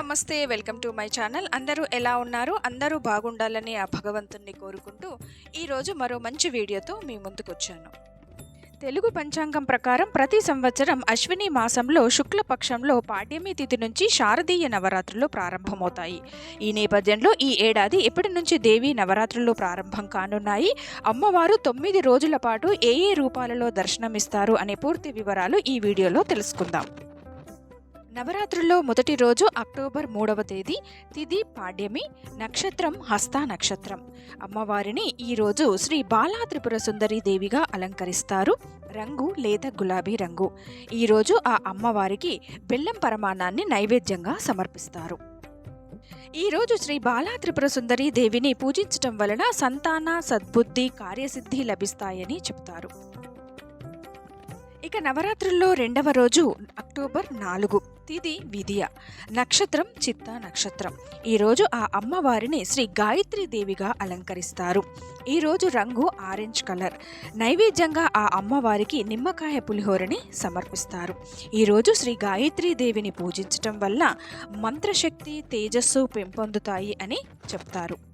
నమస్తే welcome to my channel. అందరూ ఎలా ఉన్నారు? అందరూ బాగుండాలని ఆ భగవంతుణ్ణి కోరుకుంటూ ఈరోజు మరో మంచి వీడియోతో మీ ముందుకు వచ్చాను తెలుగు పంచాంగం ప్రకారం ప్రతి సంవత్సరం అశ్విని మాసంలో శుక్లపక్షంలో పాడ్యమి తిథి నుంచి శారదీయ నవరాత్రులు ప్రారంభమవుతాయి. ఈ నేపథ్యంలో ఈ ఏడాది ఎప్పటి నుంచి దేవి నవరాత్రులు ప్రారంభం కానున్నాయి. అమ్మవారు తొమ్మిది రోజుల పాటు ఏ ఏ రూపాలలో దర్శనమిస్తారు అనే పూర్తి వివరాలు ఈ వీడియోలో తెలుసుకుందాం. నవరాత్రుల్లో మొదటి రోజు అక్టోబర్ మూడవ తేదీ తిథి పాడ్యమి నక్షత్రం హస్త నక్షత్రం. అమ్మవారిని ఈరోజు శ్రీ బాలా త్రిపుర సుందరి దేవిగా అలంకరిస్తారు రంగు లేదా గులాబీ రంగు. ఈరోజు ఆ అమ్మవారికి బెల్లం పరమాణాన్ని నైవేద్యంగా సమర్పిస్తారు. ఈరోజు శ్రీ బాలా త్రిపుర సుందరి దేవిని పూజించటం వలన సంతాన సద్బుద్ధి కార్యసిద్ధి లభిస్తాయని చెప్తారు. ఇక నవరాత్రుల్లో రెండవ రోజు అక్టోబర్ నాలుగు. తిది విధియ. నక్షత్రం చిత్త నక్షత్రం. ఈరోజు ఆ అమ్మవారిని శ్రీ గాయత్రి దేవిగా అలంకరిస్తారు. ఈరోజు రంగు ఆరెంజ్ కలర్. నైవేద్యంగా ఆ అమ్మవారికి నిమ్మకాయ పులిహోరని సమర్పిస్తారు. ఈరోజు శ్రీ గాయత్రి దేవిని పూజించటం వల్ల మంత్రశక్తి తేజస్సు పెంపొందుతాయి అని చెప్తారు.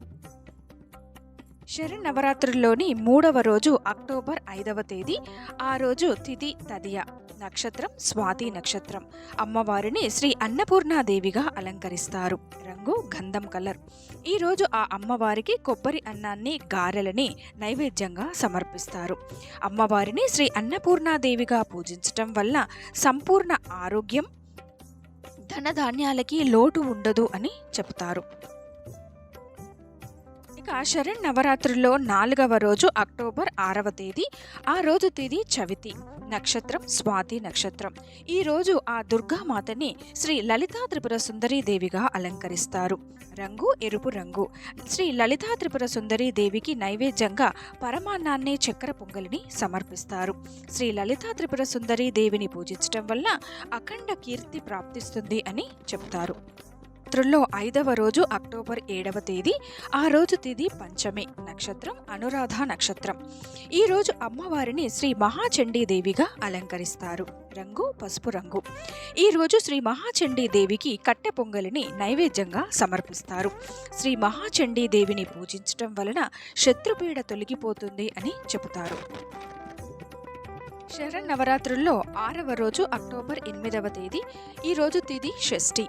శరన్నవరాత్రుల్లోని మూడవ రోజు అక్టోబర్ ఐదవ తేదీ ఆ రోజు తిథి తదియ నక్షత్రం స్వాతి నక్షత్రం. అమ్మవారిని శ్రీ అన్నపూర్ణాదేవిగా అలంకరిస్తారు. రంగు గంధం కలర్. ఈరోజు ఆ అమ్మవారికి కొబ్బరి అన్నాన్ని గారెలని నైవేద్యంగా సమర్పిస్తారు. అమ్మవారిని శ్రీ అన్నపూర్ణాదేవిగా పూజించటం వల్ల సంపూర్ణ ఆరోగ్యం ధనధాన్యాలకి లోటు ఉండదు అని చెప్తారు ఇక శరణ్ నవరాత్రుల్లో నాలుగవ రోజు అక్టోబర్ ఆరవ తేదీ ఆ రోజు తేదీ చవితి నక్షత్రం స్వాతి నక్షత్రం. ఈ రోజు ఆ దుర్గామాతని శ్రీ లలితా త్రిపుర సుందరీ దేవిగా అలంకరిస్తారు. రంగు ఎరుపు రంగు. శ్రీ లలితా త్రిపుర సుందరీ దేవికి నైవేద్యంగా పరమాన్నాన్ని చక్కెర పొంగలిని సమర్పిస్తారు. శ్రీ లలితా త్రిపుర సుందరీ దేవిని పూజించటం వల్ల అఖండ కీర్తి ప్రాప్తిస్తుంది అని చెప్తారు నవరాత్రుల్లో ఐదవ రోజు అక్టోబర్ ఏడవ తేదీ ఆ రోజు తిది పంచమి నక్షత్రం అనురాధ నక్షత్రం. ఈ రోజు అమ్మవారిని శ్రీ మహాచండీ దేవిగా అలంకరిస్తారు. రంగు పసుపు రంగు. ఈ రోజు శ్రీ మహాచండీదేవికి కట్టె పొంగలిని నైవేద్యంగా సమర్పిస్తారు. శ్రీ మహాచండీదేవిని పూజించటం వలన శత్రుపీడ తొలగిపోతుంది అని చెబుతారు. శరణ్ నవరాత్రుల్లో ఆరవ రోజు అక్టోబర్ ఎనిమిదవ తేదీ ఈ రోజు తిది షష్ఠి.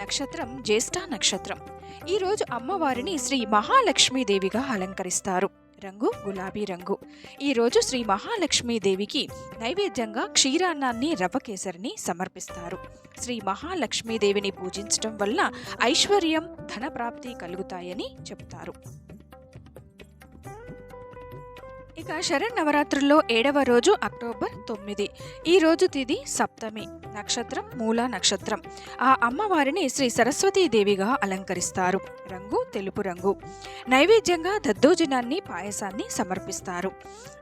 నక్షత్రం జ్యేష్ఠ నక్షత్రం. ఈరోజు అమ్మవారిని శ్రీ మహాలక్ష్మీదేవిగా అలంకరిస్తారు. రంగు గులాబీ రంగు. ఈరోజు శ్రీ మహాలక్ష్మీదేవికి నైవేద్యంగా క్షీరాన్నాన్ని రవకేసరిని సమర్పిస్తారు. శ్రీ మహాలక్ష్మీదేవిని పూజించటం వల్ల ఐశ్వర్యం ధనప్రాప్తి కలుగుతాయని చెప్తారు ఇక శరణ్ నవరాత్రుల్లో ఏడవ రోజు అక్టోబర్ తొమ్మిది. ఈ రోజు తిది సప్తమి. నక్షత్రం మూల నక్షత్రం. ఆ అమ్మవారిని శ్రీ సరస్వతీ దేవిగా అలంకరిస్తారు. రంగు తెలుపు రంగు. నైవేద్యంగా దద్దోజనాన్ని పాయసాన్ని సమర్పిస్తారు.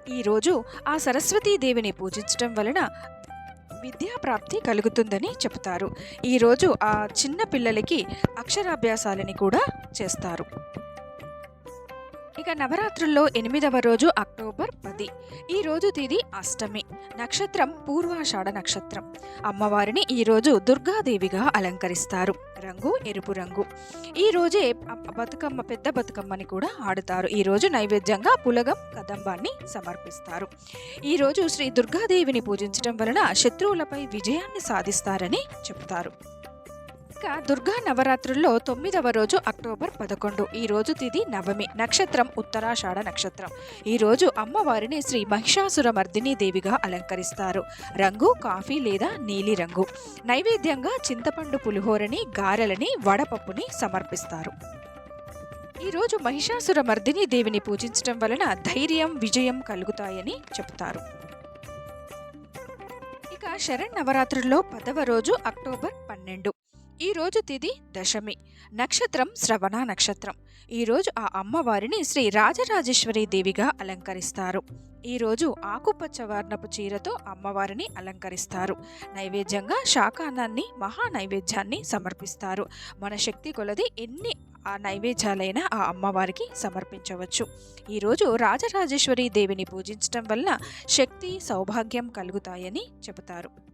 ఈరోజు ఆ సరస్వతీ దేవిని పూజించటం వలన విద్యాప్రాప్తి కలుగుతుందని చెబుతారు. ఈరోజు ఆ చిన్న పిల్లలకి అక్షరాభ్యాసాలని కూడా చేస్తారు. ఇక నవరాత్రుల్లో ఎనిమిదవ రోజు అక్టోబర్ పది. ఈ రోజు తిది అష్టమి. నక్షత్రం పూర్వాషాఢ నక్షత్రం. అమ్మవారిని ఈరోజు దుర్గాదేవిగా అలంకరిస్తారు. రంగు ఎరుపు రంగు. ఈ రోజే బతుకమ్మ పెద్ద బతుకమ్మని కూడా ఆడుతారు. ఈ రోజు నైవేద్యంగా పులగం కదంబాన్ని సమర్పిస్తారు. ఈ రోజు శ్రీ దుర్గాదేవిని పూజించడం వలన శత్రువులపై విజయాన్ని సాధిస్తారని చెప్తారు. ఇక దుర్గా నవరాత్రుల్లో తొమ్మిదవ రోజు అక్టోబర్ పదకొండు. ఈ రోజు తిది నవమి. నక్షత్రం ఉత్తరాషాఢ నక్షత్రం. ఈ రోజు అమ్మవారిని శ్రీ మహిషాసుర మర్దిని దేవిగా అలంకరిస్తారు. రంగు కాఫీ లేదా నీలి రంగు. నైవేద్యంగా చింతపండు పులిహోరని గారెలని వడపప్పుని సమర్పిస్తారు. ఈరోజు మహిషాసురమర్దినీ మహిషాసుర మర్దిని దేవిని పూజించడం వలన ధైర్యం విజయం కలుగుతాయని చెప్తారు ఇక శరణ్ నవరాత్రుల్లో పదవ రోజు అక్టోబర్ పన్నెండు. ఈరోజు తిది దశమి. నక్షత్రం శ్రవణ నక్షత్రం. ఈరోజు ఆ అమ్మవారిని శ్రీ రాజరాజేశ్వరి దేవిగా అలంకరిస్తారు. ఈరోజు ఆకుపచ్చ వర్ణపు చీరతో అమ్మవారిని అలంకరిస్తారు. నైవేద్యంగా శాకాన్నాన్ని మహా నైవేద్యాన్ని సమర్పిస్తారు. మన శక్తి కొలది ఎన్ని ఆ నైవేద్యాలైనా ఆ అమ్మవారికి సమర్పించవచ్చు. ఈరోజు రాజరాజేశ్వరి దేవిని పూజించటం వల్ల శక్తి సౌభాగ్యం కలుగుతాయని చెబుతారు.